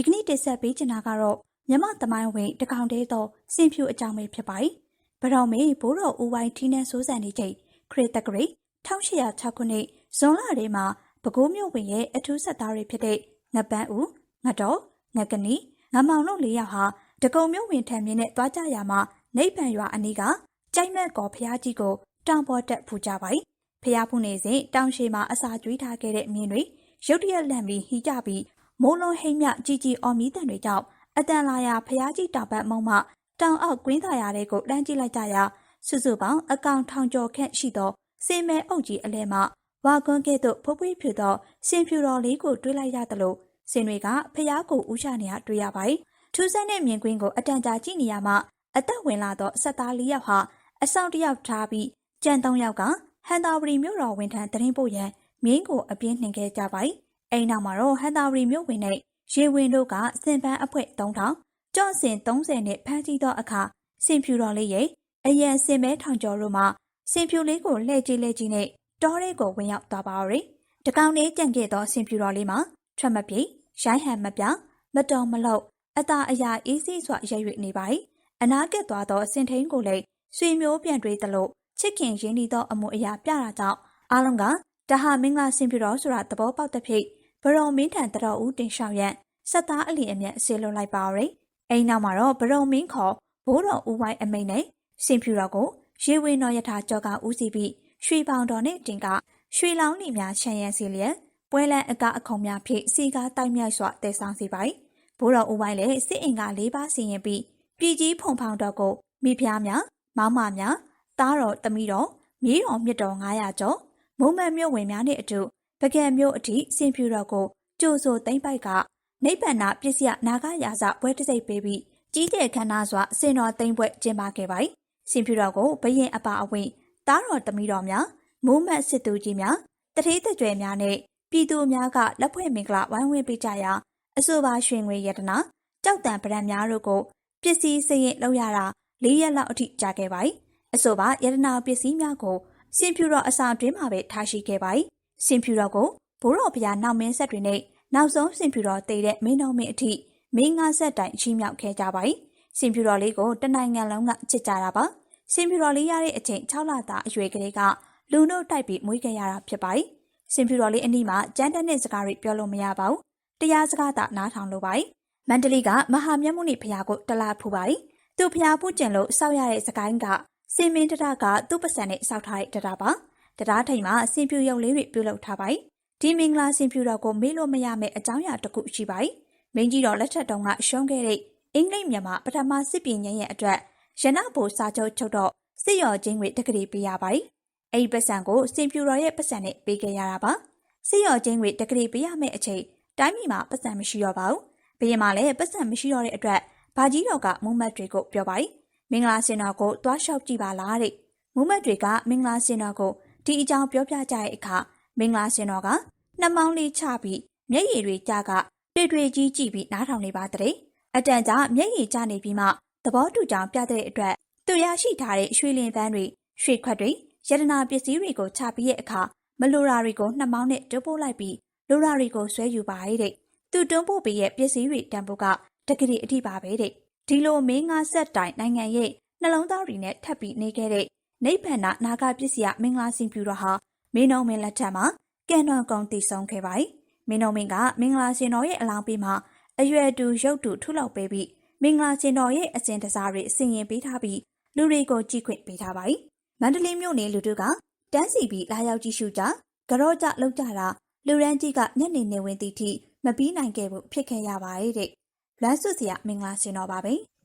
ဒီကနေ့တင်ဆက်ပေးချင်တာကတော့မြမသမိုင်းဝင်တကောင်တဲသောစင်ဖြူအကြောင်းပဲဖြစ်ပါတယ်။ဗရောင်မေဘိုးတော်ဦးဝိုင်းထီးနှန်းစိုးစံနေချိန်ခရစ်တက္ကရီ1806ခုနှစ်ဇွန်လထဲမှာပဲခူးမြို့ဝင်ရဲ့အထူးဆက်သားတွေဖြစ်တဲ့ငပန်းဦးငတော်ငကနီငမောင်တို့၄ယောက်ဟာတကုံမြို့ဝင်ထံမြင်းနဲ့တွားကြရမှာနေပံရွာအနီးကကြိုက်မက်ကော်ဖျားကြီးကိုတောင်ပေါ်တက်ဖူးကြပါတယ်။ဖျားဖူးနေစဉ်တောင်ရှိမှာအစာကျွေးထားခဲ့တဲ့မြင်းတွေရုတ်တရက်လန့်ပြီးဟီးကြပြီး မိုးလုံးဟိမ့်မြကြီးကြီးအော်မီတန်တွေကြောင့်အတန်လာရာဖျားကြီးတောင်ပတ်မုံမှတောင်အောက်ကွင်းသာယာတွေကိုလှမ်းကြည့်လိုက်ကြရာစုစုပေါင်းအကောင်ထောင်ကျော်ခန့်ရှိသောစင်မဲအုပ်ကြီးအလဲမှဝါကွန်းကဲ့သို့ဖွပွေးဖြူသောစင်ဖြူတော်လေးကိုတွေးလိုက်ရသလိုစင်တွေကဖျားကိုဥချနေရတွေ့ရပါတယ်။ထူးဆန်းတဲ့မြင်ကွင်းကိုအတန်ကြာကြည့်နေရမှအသက်ဝင်လာသောဆက်သားလေးယောက်ဟာအဆောင်တစ်ယောက်ထားပြီးကြံသုံးယောက်ကဟန်တာဝရီမြို့တော်ဝန်ထံတရင်ပို့ရန်မြင်းကိုအပြင်းနှင်ခဲ့ကြပါတယ်။ အိမ်နောက်မှာတော့ဟန်တာဝရီမြို့ဝင်နဲ့ရေဝင်တို့ကစင်ပန်းအဖွဲ့3000ကြော့စင်30နဲ့ဖမ်းဆီးသောအခါစင်ဖြူတော်လေးရဲ့အရန်စင်မဲထောင်ကျော်တို့မှစင်ဖြူလေးကိုလှည့်ကြည့်လှည့်ကြည့်နဲ့တောရဲကိုဝင်ရောက်သွားပါရယ်။တကောင်လေးကြံခဲ့သောစင်ဖြူတော်လေးမှာထွက်မပြေရိုင်းဟန်မပြောင်းမတော်မလို့အသာအရာအေးစိစွာရရွေနေပါ၏အနာကက်သွားသောစင်ထိန်ကိုလည်းဆွေမျိုးပြန်တွေးသလိုချစ်ခင်ရင်းနှီးသောအမှုအရာပြတာကြောင့်အားလုံးကတဟာမင်္ဂလာစင်ပြတော်ဆိုတာသဘောပေါက်တဲ့ဖြစ် ဘရုံမင်းထံတတော်ဦးတင်လျှောက်ရန်ဆက်သားအလီအမြတ်ဆေးလွန်လိုက်ပါရယ်အိမ်နောက်မှာတော့ဘရုံမင်းခေါ်ဘိုးတော်ဦးဝိုင်းအမိန်နဲ့စင်ဖြူတော်ကိုရေဝင်းတော်ယထာကြောကဦးစီးပြီးရွှေပေါင်တော်နဲ့တင်ကရွှေလောင်းနေများခြံရံစီလျက်ပွဲလန်းအကအခုံများဖြင့်စီကားတိုက်မြိုက်စွာတည်ဆောင်စီပါဘိုးတော်ဦးဝိုင်းလည်းစစ်အင်္ဂါ၄ပါးစီရင်ပြီးပြည်ကြီးဖုန်ဖောင်တော်ကိုမိဖုရားများမောင်မများသားတော်သမီးတော်မြေးတော်မြစ်တော်900ကျော်မုံမန်မြို့ဝင်များနဲ့အတူ ပကံမျိုးအထိစင်ဖြူတော်ကိုကြိုဆိုသိမ့်ပိုက်ကနိဗ္ဗာန်ပစ္စယနာဂရာဇပွဲတစိပ်ပေးပြီးကြီးကျယ်ခမ်းနားစွာစင်တော်သိမ့်ပွဲကျင်းပခဲ့ပါတယ်။စင်ဖြူတော်ကိုဘရင်အပါအဝင်တားတော်တမီတော်များမူးမတ်စစ်သူကြီးများတထေးတကြွယ်များနဲ့ပြည်သူများကလက်ဖွဲ့မင်္ဂလာဝိုင်းဝန်းပေးကြရာအဆိုပါရွှင်ငွေယတနာကြောက်တံပရံများတို့ကိုပစ္စည်းစရင်လောက်ရတာ၄ရက်လောက်အထိကြာခဲ့ပါတယ်။အဆိုပါယတနာပစ္စည်းများကိုစင်ဖြူတော်အဆောင်တွင်မှာပဲထားရှိခဲ့ပါတယ်။ စင်ဖြူတော်ကိုဘိုးတော်ဖျားနောက်မင်းဆက်တွေနဲ့နောက်ဆုံးစင်ဖြူတော်တည်တဲ့မင်းတော်မင်းအထိမင်းငါးဆက်တိုင်ချီးမြှောက်ခဲ့ကြပါတယ်။စင်ဖြူတော်လေးကိုတနိုင်ငံလုံးကချစ်ကြတာပါ။စင်ဖြူတော်လေးရတဲ့အချိန်6လသားအရွယ်ကလေးကလူနို့တိုက်ပြီးမွေးခဲ့ရတာဖြစ်ပါတယ်။စင်ဖြူတော်လေးအနီးမှာကြမ်းတမ်းတဲ့စကားတွေပြောလို့မရပါဘူး။တရားစကားသာနားထောင်လို့ပါတယ်။မန္တလေးကမဟာမြတ်မုနိဖျားကိုတလားဖူပါတယ်။သူဖျားဖူးကျင်လို့စောက်ရတဲ့စကိုင်းကစင်မင်းတရကသူ့ပစံနဲ့စောက်ထားတဲ့တရပါ။ တရားထိန်မှာအဆင်ပြူရုပ်လေးတွေပြုလုပ်ထားပါတယ်။ဒီမင်္ဂလာဆင်ပြူတော်ကိုမေ့လို့မရမယ့်အကြောင်းအရာတစ်ခုရှိပါတယ်။မင်းကြီးတော်လက်ထက်တုန်းကရှုံးခဲ့တဲ့အင်္ဂလိပ်မြန်မာပထမစစ်ပညာရဲ့အတွက်ရနဘိုစာချုပ်ချုပ်တော့စစ်ရော်ချင်းတွေတက္ကရီပေးရပါတယ်။အဲဒီပတ်စံကိုစင်ပြူတော်ရဲ့ပတ်စံနဲ့ပေးခဲ့ရတာပါ။စစ်ရော်ချင်းတွေတက္ကရီပေးရမယ့်အချိန်တိုင်းပြည်မှာပတ်စံမရှိတော့ပါဘူး။ဘရင်မလည်းပတ်စံမရှိတော့တဲ့အတွက်ဘာကြီးတော်ကမူမတ်တွေကိုပြောပါတယ်။မင်္ဂလာစင်တော်ကိုသွားလျှောက်ကြည့်ပါလားတဲ့။မူမတ်တွေကမင်္ဂလာစင်တော်ကို ဒီအကြောင်းပြောပြကြတဲ့အခါမင်္ဂလာစင်တော်ကနှမောင်းလေးချပြီးမျက်ရည်တွေကြကတွေ့တွေ့ကြီးကြည့်ပြီးနားထောင်နေပါတဲ့အတန်ကြာမျက်ရည်ကျနေပြီးမှသဘောတူကြောင်ပြတဲ့အတွက်သူရရှိထားတဲ့ရွှေလင်ပန်းတွေရွှေခွက်တွေယတနာပစ္စည်းတွေကိုချပြီးတဲ့အခါမလိုရာတွေကိုနှမောင်းနဲ့တွပို့လိုက်ပြီးလိုရာတွေကိုဆွဲယူပါရဲ့တဲ့သူတွန်းပို့ပေးရဲ့ပစ္စည်းတွေတန်ဖိုးကတကယ်အထိပါပဲတဲ့ဒီလိုမင်းငါဆက်တိုင်နိုင်ငံရဲ့နှလုံးသားတွေနဲ့ထပ်ပြီးနေခဲ့တဲ့ နိဗ္ဗာန်နာဂပစ္စယမင်္ဂလာစင်ပြူတော်ဟာမင်းတော်မင်းလက်ထက်မှာကံတော်ကုံတည်ဆုံးခဲ့ပါ යි မင်းတော်မင်းကမင်္ဂလာစင်တော်ရဲ့အလောင်းပေးမှာအရွယ်တူရုပ်တူထုလောက်ပေးပြီးမင်္ဂလာစင်တော်ရဲ့အစဉ်တစားတွေအစီရင်ပေးထားပြီးလူတွေကိုကြည့်ခွင့်ပေးထားပါ යි မန္တလေးမြို့နယ်လူတို့ကတန်းစီပြီးလာရောက်ကြည့်ရှုကြကြော့ကြလောက်ကြတာလူရန်ကြီးကညနေနေဝင်သည့်ထိမပြီးနိုင်ခဲ့ဘူးဖြစ်ခဲ့ရပါရဲ့တဲ့လွမ်းစွစရာမင်္ဂလာစင်တော်ပါပဲ။